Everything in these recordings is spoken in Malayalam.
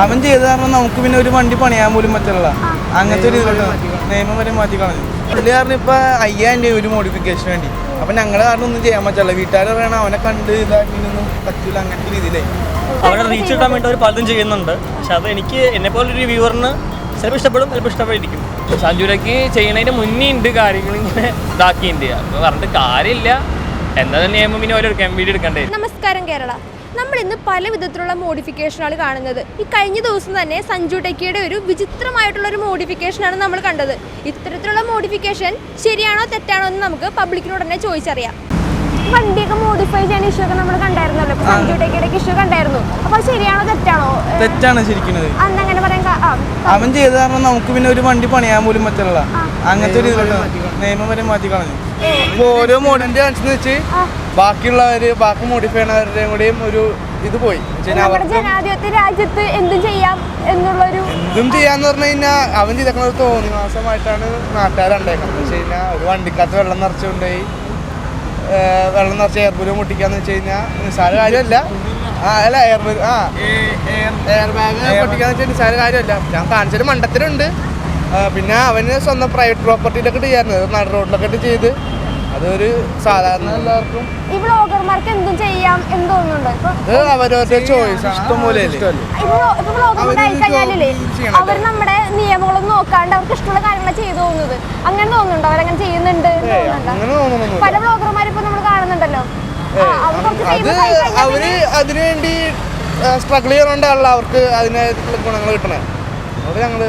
അവൻ ചെയ്ത കാരണം നമുക്ക് പിന്നെ ഒരു വണ്ടി പണിയാൻ പോലും പറ്റില്ല അങ്ങനത്തെ ഒരു നിയമം വരെ മാറ്റി കളഞ്ഞു. പുള്ളി കാരണം ഇപ്പൊ അയ്യായിരം രൂപ ഒരു മോഡിഫിക്കേഷൻ വേണ്ടി. അപ്പൊ ഞങ്ങളെ കാരണം ഒന്നും ചെയ്യാൻ പറ്റില്ല. വീട്ടുകാർ പറയണ അവനെ കണ്ട് ഇതാക്കിയൊന്നും പറ്റില്ല അങ്ങനത്തെ രീതിയിലേ. അവരെ റീച്ച് കിട്ടാൻ വേണ്ടി അവർ പലതും ചെയ്യുന്നുണ്ട്. പക്ഷെ അത് എനിക്ക് എന്നെ പോലെ ഒരു വ്യൂവറിന് ചിലപ്പോൾ ഇഷ്ടപ്പെടും ചിലപ്പോൾ ഇഷ്ടപ്പെട്ടിരിക്കും സഞ്ജുരക്ക് ചെയ്യണതിന് മുന്നേ ഉണ്ട് കാര്യങ്ങൾ ഇങ്ങനെ ഇതാക്കിയിട്ടുണ്ട്. അപ്പൊ പറഞ്ഞിട്ട് കാര്യമില്ല. എന്താ നിയമം പിന്നെ ഓരോ എം വീഡിയോ എടുക്കണ്ടേ നമസ്കാരം കേരള. നമ്മൾ ഇന്ന് പല വിധത്തിലുള്ള മോഡിഫിക്കേഷനാണ് കാണുന്നത്. ഈ കഴിഞ്ഞ ദിവസം തന്നെ സഞ്ജു ടെക്കിയുടെ ഒരു വിചിത്രമായിട്ടുള്ള ഒരു മോഡിഫിക്കേഷനാണ് നമ്മൾ കണ്ടത്. ഇത്തരത്തിലുള്ള മോഡിഫിക്കേഷൻ ശരിയാണോ തെറ്റാണോ എന്ന് നമുക്ക് പബ്ലിക്കിനോട് തന്നെ ചോദിച്ചറിയാം. വണ്ടിയൊക്കെ മോഡിഫൈ ചെയ്യുന്ന ഇഷ്യൂ ഒക്കെ നമ്മൾ കണ്ടായിരുന്നല്ലോ. സഞ്ജു ടെക്കിയുടെ ഇഷ്യൂ കണ്ടായിരുന്നു. അപ്പൊ ശരിയാണോ തെറ്റാണോ? തെറ്റാണ് ശരിക്കുന്നത്. അന്ന് അങ്ങനെ പറയാൻ ആ, അവൻ ചെയ്ത കാരണം നമുക്ക് പിന്നെ ഒരു വണ്ടി പണിയാൻ പോലും പറ്റില്ല അങ്ങനത്തെ ഒരു നിയമം വരെ മാറ്റി കളഞ്ഞു. ഇപ്പൊ ഓരോ മോഡലിന്റെ അനുസരിച്ച് വെച്ച് ബാക്കിയുള്ളവര് ബാക്കി മോഡിഫൈ ചെയ്യണവരുടെയും കൂടെയും ഒരു ഇത് പോയി. ജനാധിപത്യ രാജ്യത്ത് എന്തും ചെയ്യാം എന്നുള്ളൊരു എന്തും ചെയ്യാന്ന് പറഞ്ഞു കഴിഞ്ഞാൽ അവൻ ചെയ്തേക്കുന്ന ഒരു തോന്നി മാസമായിട്ടാണ് നാട്ടുകാരുണ്ടായിരുന്നത് എന്ന് വെച്ച് കഴിഞ്ഞാൽ ഒരു വണ്ടിക്കകത്ത് വെള്ളം നിറച്ചുകൊണ്ടുപോയി വെള്ളം നിറച്ച് എയർബലൂൺ മുട്ടിക്കാന്ന് വെച്ച് കഴിഞ്ഞാൽ നിസ്സാര കാര്യമല്ല. ആ അല്ല എയർ ആ. എയർ ബാഗ് പൊട്ടിക്കാന്ന് വെച്ചാൽ നിസ്സാര കാര്യമല്ല. ഞാൻ കാണിച്ചൊരു മണ്ടത്തിലുണ്ട് പിന്നെ അവന് സ്വന്തം പ്രൈവറ്റ് പ്രോപ്പർട്ടിയിലൊക്കെ ചെയ്യാറുണ്ട് നാട് റോഡിലൊക്കെ ചെയ്ത് അതൊരു സാധാരണ എല്ലാവർക്കും ഈ ബ്ലോഗർമാർക്ക് എന്തും ചെയ്യാം എന്ന് തോന്നുന്നുണ്ടോ? അവരവരുടെ ചോയ്സ് ഇഷ്ടംപോലെ അവർ നമ്മുടെ നിയമങ്ങളൊന്നും നോക്കാണ്ട് അവർക്ക് ഇഷ്ടമുള്ള കാര്യങ്ങൾ ചെയ്തു പോകുന്നത്. അങ്ങനെ തോന്നുന്നുണ്ടോ? അവരങ്ങനെ ചെയ്യുന്നുണ്ട് എന്ന് തോന്നുന്നുണ്ടോ? പല ബ്ലോഗർമാരും ഇപ്പൊ നമ്മൾ കാണുന്നുണ്ടല്ലോ. അത് അവർ അതിനുവേണ്ടി സ്ട്രഗിൾ ചെയ്യണോണ്ടല്ല അവർക്ക് അതിനായിട്ടുള്ള ഗുണങ്ങൾ കിട്ടണേ. അവർ ഞങ്ങൾ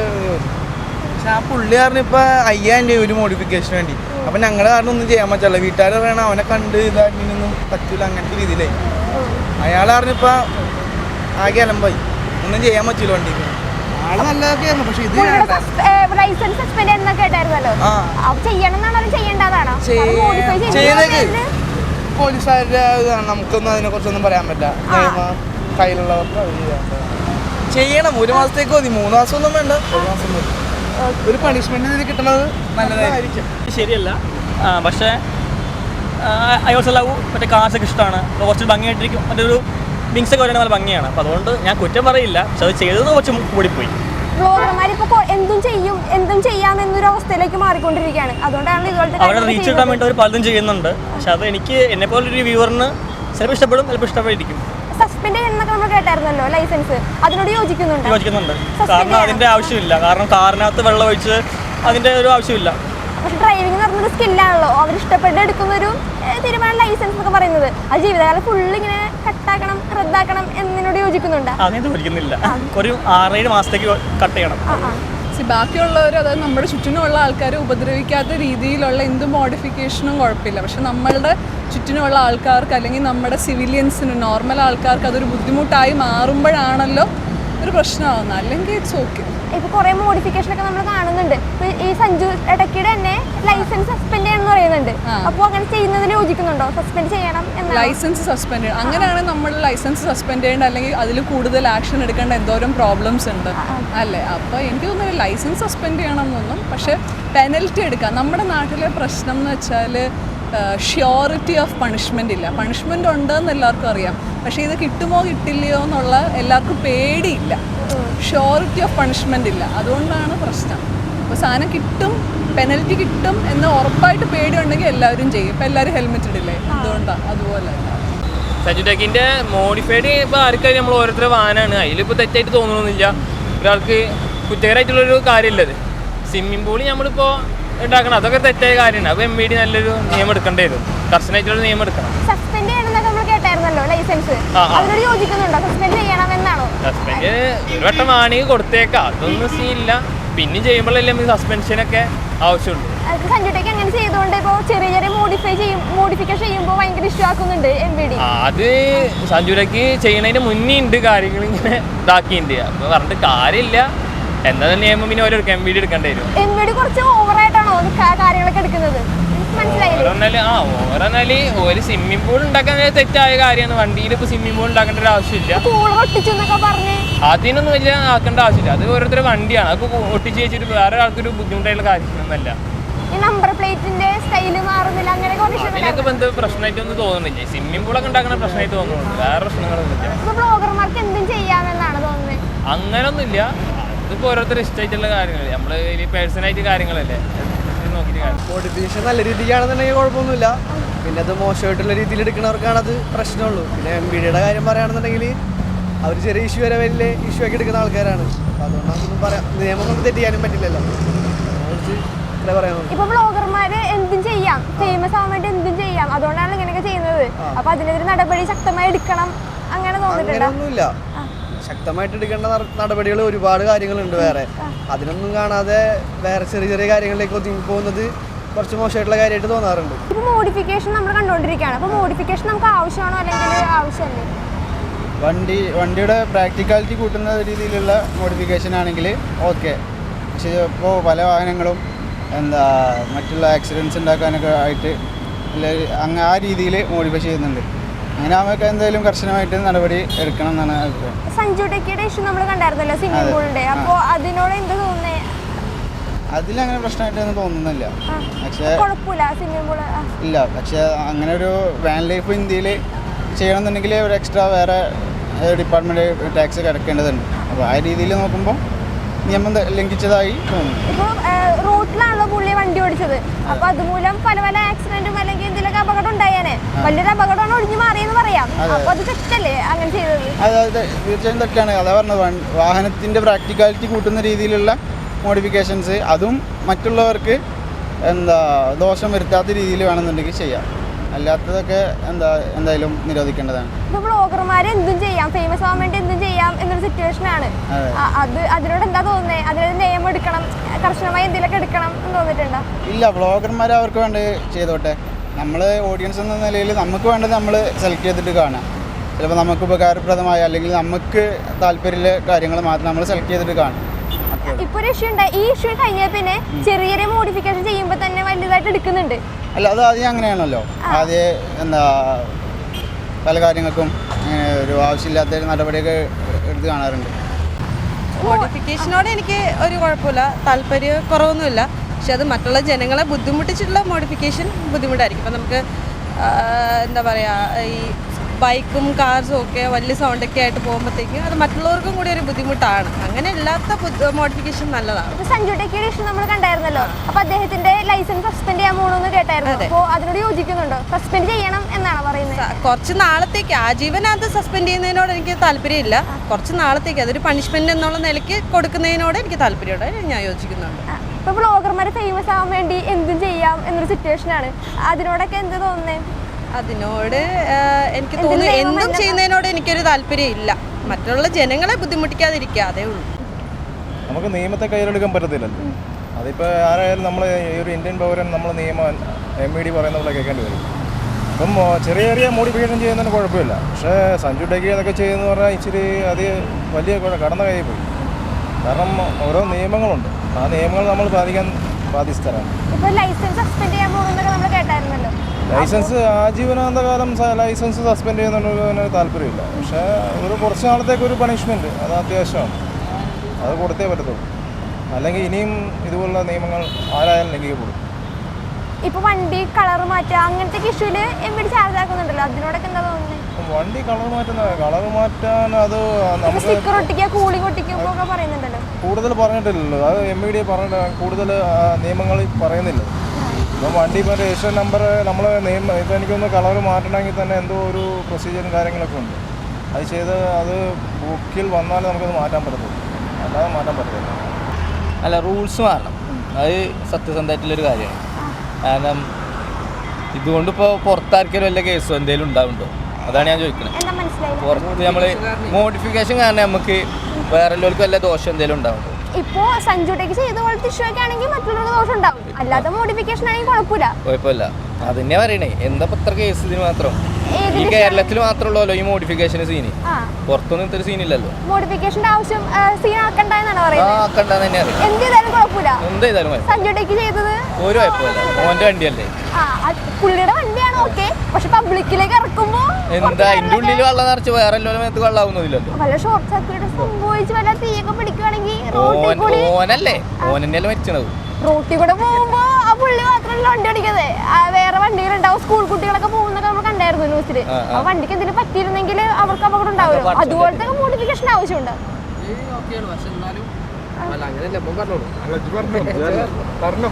പക്ഷെ ആ പുള്ളിയാറിന് ഇപ്പൊ അയ്യായിരം രൂപ ഒരു മോഡിഫിക്കേഷന് വേണ്ടി. അപ്പൊ ഞങ്ങളെ കാരണം ഒന്നും ചെയ്യാൻ പറ്റില്ല. വീട്ടുകാർ പറയണ അവനെ കണ്ട് ഇതായിട്ടൊന്നും പറ്റൂല അങ്ങനത്തെ രീതിയിലേ. അയാൾ കാരണം ഇപ്പൊ ആകെ അലമ്പായി. ഒന്നും ചെയ്യാൻ പറ്റില്ല വണ്ടി. പോലീസുകാരുടെ നമുക്കൊന്നും അതിനെ കുറിച്ചൊന്നും പറയാൻ പറ്റില്ല. നിയമം കയ്യിലുള്ളവർക്ക് അത്. ചെയ്യണം. ഒരു മാസത്തേക്ക് മതി. മൂന്ന് മാസം ഒന്നും വേണ്ട. ഒരു മാസം മതി. ഒരു പണിഷ്മെന്റ് ഇതിന് കിട്ടുന്നത് നല്ലതായിരിക്കും. ഇത് ശരിയല്ല. പക്ഷേ ഐ ഓൾസോ ലവ് മറ്റേ കാശൊക്കെ ഇഷ്ടമാണ്. അപ്പോൾ കുറച്ച് ഭംഗിയായിട്ടിരിക്കും. മറ്റേ ഒരു വിങ്സ് ഒക്കെ വരുന്ന നല്ല ഭംഗിയാണ്. അപ്പോൾ അതുകൊണ്ട് ഞാൻ കുറ്റം പറയില്ല. പക്ഷെ അത് ചെയ്തത് കുറച്ച് കൂടിപ്പോയി. ഇപ്പൊ എന്തും ചെയ്യും എന്തും ചെയ്യാമെന്നൊരു അവസ്ഥയിലേക്ക് മാറിക്കൊണ്ടിരിക്കുകയാണ്. അതുകൊണ്ടാണ് ഇതുപോലത്തെ അവരുടെ റീച്ച് കിട്ടാൻ വേണ്ടി അവർ പലതും ചെയ്യുന്നുണ്ട്. പക്ഷെ അത് എനിക്ക് എന്നെ പോലൊരു വ്യൂവറിന് ചിലപ്പോൾ ഇഷ്ടപ്പെടും ചിലപ്പോൾ ഇഷ്ടപ്പെട്ടിരിക്കും. ചെയ്യുന്നൊക്കെ ലൈസൻസ്? അതിനോട് യോജിക്കുന്നുണ്ട്? യോജിക്കുന്നുണ്ട്. കാരണം അതിന്റെ ആവശ്യമില്ല. കാരണം കാറിനകത്ത് വെള്ളം ഒഴിച്ച് അതിന്റെ ഒരു ആവശ്യമില്ല. പക്ഷെ ഡ്രൈവിംഗ് എന്ന് പറഞ്ഞൊരു സ്കില്ലാണല്ലോ അവർ ഇഷ്ടപ്പെട്ട് എടുക്കുന്ന ഒരു തീരുമാനം ലൈസൻസ് എന്നൊക്കെ പറയുന്നത്. അത് ജീവിതകാലം ഫുള്ള് ഇങ്ങനെ കട്ടാക്കണം റദ്ദാക്കണം എന്നതിനോട് യോജിക്കുന്നുണ്ട്? യോജിക്കുന്നില്ല ഒരു ആറേഴ് മാസത്തേക്ക് കട്ട് ചെയ്യണം. സി ബാക്കിയുള്ളവർ അതായത് നമ്മുടെ ചുറ്റിനുമുള്ള ആൾക്കാരെ ഉപദ്രവിക്കാത്ത രീതിയിലുള്ള എന്ത് മോഡിഫിക്കേഷനും കുഴപ്പമില്ല. പക്ഷെ നമ്മളുടെ ചുറ്റിനുമുള്ള ആൾക്കാർക്ക് അല്ലെങ്കിൽ നമ്മുടെ സിവിലിയൻസിന് നോർമൽ ആൾക്കാർക്ക് അതൊരു ബുദ്ധിമുട്ടായി മാറുമ്പോഴാണല്ലോ ഒരു പ്രശ്നമാകുന്നത് അല്ലെങ്കിൽ ഇറ്റ്സ് ഓക്കെ ഇപ്പൊ കുറെ മോഡിഫിക്കേഷൻ ഒക്കെ നമ്മൾ കാണുന്നുണ്ട്. ഈ സഞ്ജു ഇടയ്ക്കിടെ തന്നെ ലൈസൻസ് സസ്പെൻഡ് ചെയ്യണം എന്ന് പറയുന്നുണ്ട്. അപ്പൊ അപ്പോൾ അങ്ങനെ ചെയ്യുന്നതിന് യോജിക്കുന്നുണ്ടോ? സസ്പെൻഡ് ചെയ്യണം ലൈസൻസ് സസ്പെൻഡ് ചെയ്യണം. അങ്ങനെയാണെങ്കിൽ നമ്മൾ ലൈസൻസ് സസ്പെൻഡ് ചെയ്യേണ്ട അല്ലെങ്കിൽ അതിൽ കൂടുതൽ ആക്ഷൻ എടുക്കേണ്ട എന്തോരം പ്രോബ്ലംസ് ഉണ്ട്. അല്ലേ? അപ്പോൾ എനിക്ക് തോന്നുന്നു ലൈസൻസ് സസ്പെൻഡ് ചെയ്യണം എന്നൊന്നും. പക്ഷേ പെനൽറ്റി എടുക്കാം. നമ്മുടെ നാട്ടിലെ പ്രശ്നം എന്ന് വെച്ചാൽ ഷ്യോറിറ്റി ഓഫ് പണിഷ്മെന്റ് ഇല്ല. പണിഷ്മെന്റ് ഉണ്ടെന്ന് എല്ലാവർക്കും അറിയാം. പക്ഷേ ഇത് കിട്ടുമോ കിട്ടില്ലയോ എന്നുള്ള എല്ലാവർക്കും പേടിയില്ല. ഷ്യോറിറ്റി ഓഫ് പണിഷ്മെന്റ് ഇല്ല. അതുകൊണ്ടാണ് പ്രശ്നം. അപ്പോൾ സാധനം കിട്ടും പെനൽറ്റി കിട്ടും എന്ന് ഉറപ്പായിട്ട് പേടിയുണ്ടെങ്കിൽ എല്ലാവരും ചെയ്യും. ഇപ്പം എല്ലാവരും ഹെൽമെറ്റ് ഇടില്ലേ? അതുകൊണ്ടാണ് അതുപോലെ സഞ്ജു ടെക്കിന്റെ മോഡിഫൈഡ് ഇപ്പോൾ ആർക്കായാലും നമ്മൾ ഓരോരുത്തരുടെ വാഹനമാണ് അതിലിപ്പോൾ തെറ്റായിട്ട് തോന്നണമെന്നില്ല ഒരാൾക്ക് കുറ്റകരമായിട്ടുള്ളൊരു കാര്യമില്ലത് സ്വിമ്മിംഗ് പൂൾ നമ്മളിപ്പോൾ ഉണ്ടാക്കണം. അതൊക്കെ തെറ്റായ കാര്യമാണ്. അപ്പോൾ എം ബി ഡി നല്ലൊരു നിയമം എടുക്കേണ്ടി വരും. കർശനമായിട്ടുള്ള നിയമം എടുക്കണം. സസ്പെൻഡ് ചെയ്യണമെന്നൊക്കെ നമ്മൾ കേട്ടായിരുന്നല്ലോ ലൈസൻസ്. അതിനോട് യോജിക്കുന്നുണ്ടോ സസ്പെൻഡ് സസ്പെൻഡ് ഒരു വട്ടം വാണെങ്കിൽ കൊടുത്തേക്കാം. അതൊന്നും സീനില്ല പിന്നെ ചെയ്യുമ്പോഴല്ലേ നമുക്ക് സസ്പെൻഷനൊക്കെ ആവശ്യമുള്ളൂ. അങ്ങനെ ചെയ്തുകൊണ്ട് ചെറിയ ചെറിയ മോഡിഫൈ ചെയ്യും മോഡിഫിക്കേഷൻ ചെയ്യുമ്പോൾ ഭയങ്കര ഇഷ്യൂ ആക്കുന്നുണ്ട് എം ബി ഡി അത് സഞ്ജുരക്ക് ചെയ്യണതിന് മുന്നേ ഉണ്ട് കാര്യങ്ങൾ ഇങ്ങനെ ഇതാക്കിയിട്ടുണ്ട് അപ്പൊ പറഞ്ഞിട്ട് കാര്യമില്ല. എന്താ നിയമം പിന്നെ ഓരോ എം വി ഡി എടുക്കേണ്ടി വരും. എം വി ഡി കുറച്ച് ഓവറായിട്ടാണോ കാര്യങ്ങളൊക്കെ എടുക്കുന്നത്? ഓരോന്നാൽ ആ ഓരോന്നാൽ ഒരു സ്വിമ്മിംഗ് പൂൾ ഉണ്ടാക്കാൻ തെറ്റായ കാര്യമാണ്. വണ്ടിയിൽ ഇപ്പൊ സ്വിമ്മിംഗ് പൂൾ ഉണ്ടാക്കേണ്ട ഒരു ആവശ്യമില്ല. അതിനൊന്നും വലിയ ആക്കേണ്ട ആവശ്യമില്ല. അത് ഓരോരുത്തരുടെ വണ്ടിയാണ്. അത് ഒട്ടിച്ച് വെച്ചിട്ട് വേറെ ആൾക്കൊരു ബുദ്ധിമുട്ടായിട്ടുള്ള കാര്യമൊന്നുമല്ല ഈ നമ്പർ പ്ലേറ്റിന്റെ സ്റ്റൈൽ മാറുന്നില്ല അങ്ങനെ കുറേ അതിനൊക്കെ ബന്ധ പ്രശ്നമായിട്ടൊന്നും തോന്നുന്നില്ല. സ്വിമ്മിംഗ് പൂളൊക്കെ ഉണ്ടാക്കുന്ന പ്രശ്നമായിട്ട് തോന്നുന്നുണ്ട് വേറെ പ്രശ്നങ്ങളൊന്നുമില്ല. ബ്ലോഗർമാർക്ക് എന്തും ചെയ്യാമെന്നാണ് തോന്നുന്നത് അങ്ങനൊന്നുമില്ല. ഇതിപ്പോൾ ഓരോരുത്തർ ഇഷ്ടമായിട്ടുള്ള കാര്യങ്ങൾ നമ്മൾ പേഴ്സണായിട്ട് കാര്യങ്ങളല്ലേ. മോട്ടിവേഷൻ നല്ല രീതിക്കാണെന്നുണ്ടെങ്കിൽ കുഴപ്പമൊന്നുമില്ല. പിന്നെ അത് മോശമായിട്ടുള്ള രീതിയിൽ എടുക്കുന്നവർക്കാണ് അത് പ്രശ്നമുള്ളൂ. പിന്നെ എം ബി ഡിയുടെ കാര്യം പറയുകയാണെന്നുണ്ടെങ്കിൽ അവർ ചെറിയ ഇഷ്യൂ വരെ വലിയ ഇഷ്യൂ ആക്കി എടുക്കുന്ന ആൾക്കാരാണ്. അപ്പോൾ അതുകൊണ്ട് നമുക്കൊന്നും പറയാം. നിയമം കൊണ്ട് തെറ്റിയാനും പറ്റില്ലല്ലോ. ഇപ്പൊ ബ്ലോഗർമാര് എന്തും ചെയ്യാം. ഫേമസ് ആവാൻ വേണ്ടി എന്തും ചെയ്യാം. അതുകൊണ്ടാണ് ഇങ്ങനെയൊക്കെ ചെയ്യുന്നത്. അപ്പൊ അതിനെതിരെ നടപടി ശക്തമായി എടുക്കണം. അങ്ങനെ തോന്നിട്ടുണ്ടോ അങ്ങനെയൊന്നുമില്ല. ശക്തമായിട്ട് എടുക്കേണ്ട നടപടികൾ ഒരുപാട് കാര്യങ്ങളുണ്ട് വേറെ. അതിനൊന്നും കാണാതെ വേറെ ചെറിയ ചെറിയ കാര്യങ്ങളിലേക്ക് ഒതുങ്ങി പോകുന്നത് കുറച്ച് മോശമായിട്ടുള്ള കാര്യമായിട്ട് തോന്നാറുണ്ട്. ഇപ്പോൾ മോഡിഫിക്കേഷൻ നമ്മൾ കണ്ടുകൊണ്ടിരിക്കുകയാണ് അപ്പോൾ മോഡിഫിക്കേഷൻ നമുക്ക് ആവശ്യമാണോ അല്ലെങ്കിൽ ആവശ്യമല്ലേ? വണ്ടി വണ്ടിയുടെ പ്രാക്ടിക്കാലിറ്റി കൂട്ടുന്ന രീതിയിലുള്ള മോഡിഫിക്കേഷൻ ആണെങ്കിൽ ഓക്കെ പക്ഷേ ഇപ്പോൾ പല വാഹനങ്ങളും എന്താ മറ്റുള്ള ആക്സിഡൻസ് ഉണ്ടാക്കാനൊക്കെ ആയിട്ട് അങ്ങനെ അങ്ങ് ആ രീതിയിൽ മോഡിഫൈ ചെയ്യുന്നുണ്ട്. അങ്ങനെ ആവുമ്പോൾ എന്തായാലും കർശനമായിട്ട് നടപടി എടുക്കണം എന്നാണ് അഭിപ്രായം സഞ്ജു ടെക്കിയുടെ ഇഷ്യൂ നമ്മൾ കണ്ടായിരുന്നല്ലോ സ്വിമ്മിംഗ്. പൂളിന്റെ. അപ്പൊ അതിനോട് എന്ത് തോന്നുന്നേ? അതിലങ്ങനെ പ്രശ്നമായിട്ടൊന്നും തോന്നുന്നില്ല. പക്ഷേ ഇല്ല പക്ഷേ അങ്ങനെ ഒരു വാൻ ലൈഫ് ഇന്ത്യയിൽ ചെയ്യണമെന്നുണ്ടെങ്കിൽ ഒരു എക്സ്ട്രാ വേറെ ഡിപ്പാർട്ട്മെന്റ് ടാക്സ് കിടക്കേണ്ടതുണ്ട്. അപ്പോൾ ആ രീതിയിൽ നോക്കുമ്പോൾ നിയമം ലംഘിച്ചതായി തോന്നുന്നു. റോട്ടിലാണല്ലോ പുള്ളി വണ്ടി ഓടിച്ചത്. അപ്പോൾ അതുമൂലം പല പല ആക്സിഡന്റും അപകടം ഉണ്ടായേനെ വലിയൊരു അപകടമാണ് ഒഴിഞ്ഞു മാറിയെന്ന് പറയാം. അപ്പൊ അത് തെറ്റല്ലേ അങ്ങനെ ചെയ്തത്? അതെ തീർച്ചയായും തെറ്റാണ്. അതാ പറഞ്ഞത്. വാഹനത്തിന്റെ പ്രാക്ടിക്കാലിറ്റി കൂട്ടുന്ന രീതിയിലുള്ള മോഡിഫിക്കേഷൻസ് അതും മറ്റുള്ളവർക്ക് എന്താ ദോഷം വരുത്താത്ത രീതിയിൽ വേണമെന്നുണ്ടെങ്കിൽ ചെയ്യാം. അല്ലാത്തതൊക്കെ എന്താ എന്തായാലും നിരോധിക്കേണ്ടതാണ്. ബ്ലോഗർമാർ എന്തും ചെയ്യാം. ഫേമസ് ആവാൻ വേണ്ടി എന്തും ചെയ്യാം എന്നൊരു സിറ്റുവേഷൻ ആണ്. അതെ. അത് അതിനോട് എന്താ തോന്നുന്നത് അതിനൊരു നിയമം എടുക്കണം. കർശനമായി എന്തെങ്കിലുമൊക്കെ എടുക്കണം എന്ന് തോന്നിട്ടുണ്ടോ ഇല്ല വ്ളോഗർമാർ അവർക്ക് വേണ്ടി ചെയ്തോട്ടെ. നമ്മൾ ഓഡിയൻസ് എന്ന നിലയിൽ നമുക്ക് വേണ്ടത് നമ്മൾ സെലക്ട് ചെയ്തിട്ട് കാണാം. ചിലപ്പോൾ നമുക്ക് ഉപകാരപ്രദമായ അല്ലെങ്കിൽ നമുക്ക് താല്പര്യമുള്ള കാര്യങ്ങൾ മാത്രം നമ്മൾ സെലക്ട് ചെയ്തിട്ട് കാണാം. ഇപ്പൊ ഒരു ഇഷ്യൂ ഉണ്ട്. ഈ ഇഷ്യൂ കഴിഞ്ഞ പിന്നെ ചെറിയ ചെറിയ മോഡിഫിക്കേഷൻ ചെയ്യുമ്പോൾ തന്നെ വലുതായിട്ട് എടുക്കുന്നുണ്ട്. അല്ല അത് ആദ്യം അങ്ങനെയാണല്ലോ. ആദ്യം എന്താ പല കാര്യങ്ങൾക്കും ഒരു ആവശ്യമില്ലാത്ത ഒരു നടപടിയൊക്കെ എടുത്ത് കാണാറുണ്ട്. മോഡിഫിക്കേഷനോട് എനിക്ക് ഒരു കുഴപ്പമില്ല. താല്പര്യ കുറവൊന്നുമില്ല. പക്ഷെ അത് മറ്റുള്ള ജനങ്ങളെ ബുദ്ധിമുട്ടിച്ചിട്ടുള്ള മോഡിഫിക്കേഷൻ ബുദ്ധിമുട്ടായിരിക്കും. ഇപ്പം നമുക്ക് എന്താ പറയുക ഈ ബൈക്കും കാർസും ഒക്കെ വലിയ സൗണ്ടൊക്കെ ആയിട്ട് പോകുമ്പോഴത്തേക്കും അത് മറ്റുള്ളവർക്കും കൂടി ഒരു ബുദ്ധിമുട്ടാണ്. അങ്ങനെ ഇല്ലാത്ത മോഡിഫിക്കേഷൻ നല്ലതാണ്. സഞ്ജു ടെക്കിയുടെ നമ്മൾ കണ്ടായിരുന്നല്ലോ. അപ്പൊ അദ്ദേഹത്തിന്റെ ലൈസൻസ് സസ്പെൻഡ് ചെയ്യാൻ പോകണമെന്ന് കേട്ടായിരുന്നു. അപ്പോൾ അതിനോട് യോജിക്കുന്നുണ്ടോ? സസ്പെൻഡ് ചെയ്യണം എന്നാണ് പറയുന്നത്? കുറച്ച് നാളത്തേക്ക് ആജീവനകത്ത് സസ്പെൻഡ് ചെയ്യുന്നതിനോട് എനിക്ക് താല്പര്യമില്ല. കുറച്ച് നാളത്തേക്ക് അതൊരു പണിഷ്മെന്റ് എന്നുള്ള നിലയ്ക്ക് കൊടുക്കുന്നതിനോട് എനിക്ക് താല്പര്യമുണ്ട്. ഞാൻ യോജിക്കുന്നുണ്ട്. ആ, ഇപ്പൊ ബ്ലോഗർമാർ ഫേമസ് ആവാൻ വേണ്ടി എന്തും ചെയ്യാം എന്നൊരു സിറ്റുവേഷൻ ആണ്. അതിനോടൊക്കെ എന്ത് തോന്നുന്നേ? അതിനോട് എനിക്ക് തോന്നുന്നു എന്തും ചെയ്യുന്നതിനോട് എനിക്കൊരു താല്പര്യം ഇല്ല. മറ്റുള്ള ജനങ്ങളെ ബുദ്ധിമുട്ടിക്കാതിരിക്കുക അതേ ഉള്ളൂ. നമുക്ക് നിയമത്തെ കയ്യിലെടുക്കാൻ പറ്റത്തില്ലല്ലോ. അതിപ്പോൾ ആരായാലും നമ്മൾ ഈ ഒരു ഇന്ത്യൻ പൗരൻ നമ്മൾ നിയമം എം ഇ ഡി പറയുന്ന പോലെ കേൾക്കേണ്ടി വരും. അപ്പം ചെറിയ ചെറിയ മോഡിഫിക്കേഷൻ ചെയ്യുന്നതിന് കുഴപ്പമില്ല. പക്ഷേ സഞ്ജു ഡേക്കി എന്നൊക്കെ ചെയ്യുന്നതെന്ന് പറഞ്ഞാൽ ഇച്ചിരി അത് വലിയ കടന്ന കയ്യിൽ പോയി. കാരണം ഓരോ നിയമങ്ങളുണ്ട്. ആ നിയമങ്ങൾ നമ്മൾ പാലിക്കാൻ ബാധ്യസ്ഥരാണ്. ഇപ്പൊ ലൈസൻസ് ആജീവനാന്തകാലം ലൈസൻസ് സസ്പെൻഡ് ചെയ്യുന്നതിന് താല്പര്യമില്ല. പക്ഷേ ഒരു കുറച്ച് നാളത്തേക്ക് ഒരു പണിഷ്മെന്റ് അത് അത്യാവശ്യമാണ്. അത് കൊടുത്തേ പറ്റത്തുള്ളൂ. അല്ലെങ്കിൽ ഇനിയും ഇതുപോലുള്ള നിയമങ്ങൾ ആരായാലും ലംഘിക്കപ്പെടും. ഇപ്പൊ വണ്ടി കളർ മാറ്റുക അങ്ങനത്തെ ഇഷ്യൂൽ എം ചാർജ് ആക്കുന്നുണ്ടല്ലോ. അതിനോടൊക്കെ എന്താ തോന്നുന്നത്? വണ്ടി കളർ മാറ്റുന്ന കളർ മാറ്റാൻ അത് ഇപ്പൊ നമുക്ക് സ്റ്റിക്കർ ഒട്ടിക്കുക കൂളിംഗ് ഒട്ടിക്കുക പറയുന്നുണ്ടല്ലോ. കൂടുതൽ പറഞ്ഞിട്ടില്ലല്ലോ. അത് എം ഇ ഡി പറഞ്ഞിട്ട് കൂടുതൽ നിയമങ്ങൾ പറയുന്നില്ല. അപ്പം വണ്ടി ഇപ്പം രജിസ്റ്റർ നമ്പർ നമ്മൾ നിയമം ഇപ്പം എനിക്കൊന്ന് കളർ മാറ്റണമെങ്കിൽ തന്നെ എന്തോ ഒരു പ്രൊസീജിയറും കാര്യങ്ങളൊക്കെ ഉണ്ട്. അത് ചെയ്ത് അത് ബുക്കിൽ വന്നാലേ നമുക്കത് മാറ്റാൻ പറ്റത്തുള്ളൂ. അല്ലാതെ മാറ്റാൻ പറ്റത്തില്ല. അല്ല റൂൾസ് മാറണം. അത് സത്യസന്ധമായിട്ടുള്ളൊരു കാര്യമാണ്. കാരണം ഇതുകൊണ്ട് ഇപ്പോൾ പുറത്താർക്കൊരു വല്ല കേസോ എന്തെങ്കിലും ഉണ്ടാവുന്നുണ്ടോ? അതാണ് ഞാൻ ചോദിക്കുന്നത് പുറത്ത് നമ്മൾ മോഡിഫിക്കേഷൻ കാരണം നമുക്ക് വേറെ എല്ലാവർക്കും വല്ല ദോഷം എന്തെങ്കിലും ഉണ്ടാവും. ഇപ്പോ സഞ്ജുട്ടേക്ക് ചെയ്ത പോലത്തെ ഇഷ്യൂ ഒക്കെ ആണെങ്കിൽ മറ്റുള്ളവർക്ക് ദോഷം ഉണ്ടാവും. അല്ലാതെ മോഡിഫിക്കേഷൻ ആണെങ്കിൽ കുഴപ്പമില്ല. കുഴപ്പമില്ല. അതന്നെ പറയണേ. എന്താ ഇത്ര കേസ് ഇതിന് മാത്രം? ഈ കേരളത്തിൽ മാത്രമുള്ളല്ലോ ഈ മോഡിഫിക്കേഷൻ സീന് പുറത്തൊന്നും ഇത്ര സീൻ ഇല്ലല്ലോ. മോഡിഫിക്കേഷന്റെ ആവശ്യം സീൻ ആക്കണ്ട എന്നാണ് ആ പറയുന്നത് എന്ന് തന്നെ അറിയാം എന്ത് ചെയ്താലും കുഴപ്പമില്ല. എന്ത് ചെയ്താലും മതി സഞ്ജുട്ടേക്ക് ചെയ്തത്? ഒരു കുഴപ്പമില്ല. മോന്റെ വണ്ടിയല്ലേ? പുള്ളിയുടെ വണ്ടിയാണ് ഓക്കെ പക്ഷെ പബ്ലിക്കിലേക്ക് ഇറക്കുമ്പോ എന്താ അതിന്റെ ഉള്ളിൽ വെള്ളം നിറച്ച് വേറെ എല്ലാവരും മേത്ത് വെള്ളമാവുന്നില്ലല്ലോ വല്ല ഷോർട്ട് സർക്യൂട്ട് സംഭവിച്ച് വല്ല തീയൊക്കെ പിടിക്കുവാണെങ്കിൽ റോട്ടിൽ ഓൻ കൂടി ഓനല്ലേ? ഓൻ തന്നെയല്ലേ മരിച്ചണത് റോട്ടിൽ കൂടെ പോകുമ്പോ ആ പുള്ളി മാത്രമല്ല വണ്ടി ഓടിക്കുന്നത് വേറെ വണ്ടികളുണ്ടാവും സ്കൂൾ കുട്ടികളൊക്കെ പോകുന്നൊക്കെ നമ്മൾ കണ്ടായിരുന്നു ന്യൂസിൽ ആ, ആ. ആ വണ്ടിക്ക് എന്തെങ്കിലും പറ്റിയിരുന്നെങ്കിൽ അവർക്ക് അപകടം ഉണ്ടാവുമല്ലോ. അതുപോലത്തെ മോഡിഫിക്കേഷൻ ആവശ്യമുണ്ട്. ഓക്കെയാണ് പക്ഷെ എന്നാലും അല്ല അങ്ങനെയല്ല അപ്പം പറഞ്ഞോളൂ. പറഞ്ഞോ?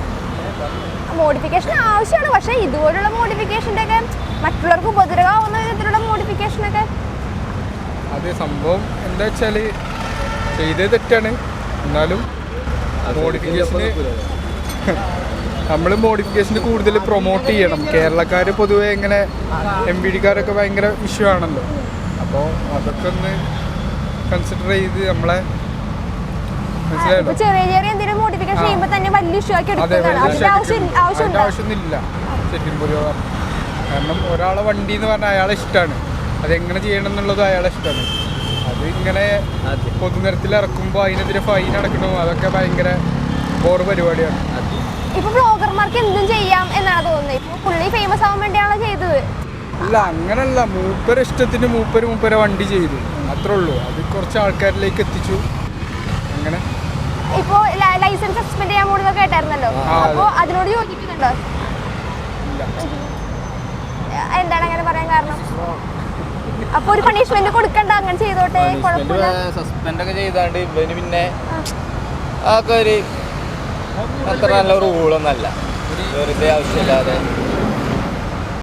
മോഡിഫിക്കേഷൻ ആവശ്യമാണ്. പക്ഷേ ഇതുപോലുള്ള മോഡിഫിക്കേഷന്റെ ഒക്കെ മറ്റുള്ളവർക്ക് ഉപദ്രവമാവുന്ന വിധത്തിലുള്ള മോഡിഫിക്കേഷനൊക്കെ അതെ സംഭവം എന്താ വെച്ചാൽ ചെയ്തത് തെറ്റാണ്. എന്നാലും മോഡിഫിക്കേഷന് നമ്മൾ മോഡിഫിക്കേഷൻ കൂടുതൽ പ്രൊമോട്ട് ചെയ്യണം. കേരളക്കാർ പൊതുവെ ഇങ്ങനെ എം ബി ഡിക്കാരൊക്കെ ഭയങ്കര ഇഷ്യൂ ആണല്ലോ അപ്പോൾ അതൊക്കെ ഒന്ന് കൺസിഡർ ചെയ്ത് നമ്മളെ മനസ്സിലായല്ലോ? ചെറിയ ചെറിയ എന്തെങ്കിലും ചെയ്യുമ്പോൾ തന്നെ വലിയ ഇഷ്യൂ ആക്കി എടുക്കുന്നതാണ്. അതിന്റെ ആവശ്യം ആവശ്യമൊന്നുമില്ല. കാരണം ഒരാളെ വണ്ടി എന്ന് പറഞ്ഞാൽ അയാളെ ഇഷ്ടമാണ് അതെങ്ങനെ ചെയ്യണം എന്നുള്ളത് അയാളെ ഇഷ്ടമാണ് അത് ഇങ്ങനെ പൊതുനിരത്തിൽ ഇറക്കുമ്പോൾ അതിനെതിരെ ഫൈൻ അടക്കണോ അതൊക്കെ ഭയങ്കര ബോർ പരിപാടിയാണ്. ഇപ്പൊ ബ്ലോഗർമാർക്ക് എന്തും ചെയ്യാം എന്നാണ് തോന്നുന്നത്. ഇപ്പൊ പുള്ളി ഫേമസ് ആവാൻ വേണ്ടിയാണോ ചെയ്തത്? അല്ല അങ്ങനല്ല. മൂപ്പര് ഇഷ്ടത്തിന് മൂപ്പര് മൂപ്പരെ വണ്ടി ചെയ്തു. അത്രേ ഉള്ളൂ. അത് കുറച്ച് ആൾക്കാരിലേക്ക് എത്തിച്ചു. അങ്ങനെ. ഇപ്പോ പോകുന്നത് കേട്ടായിരുന്നല്ലോ. അപ്പോ അതിനോട് യോജിക്കുന്നുണ്ടോ? എന്താണ് അങ്ങനെ പറയാൻ കാരണം? അപ്പൊ ഒരു പണിഷ്മെന്റ് കൊടുക്കണ്ട അങ്ങനെ ചെയ്തോട്ടെ സസ്പെൻഡ് ഒക്കെ ചെയ്താണ്ട് ഇവന് പിന്നെ അതൊക്കെ ഒരു അത്ര നല്ല റൂളൊന്നല്ല വെറുതെ ആവശ്യമില്ലാതെ.